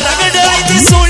Nada a intenção.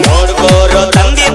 ನೋಡ್ಕೋರೋ ತಂದೆ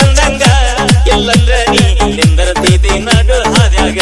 ಚಂದಂಗ ಎಲ್ಲಂದ್ರ ನೀ ನಿಂದರ ತೀತಿ ನಡು ಹಾದ್ಯಾಗ?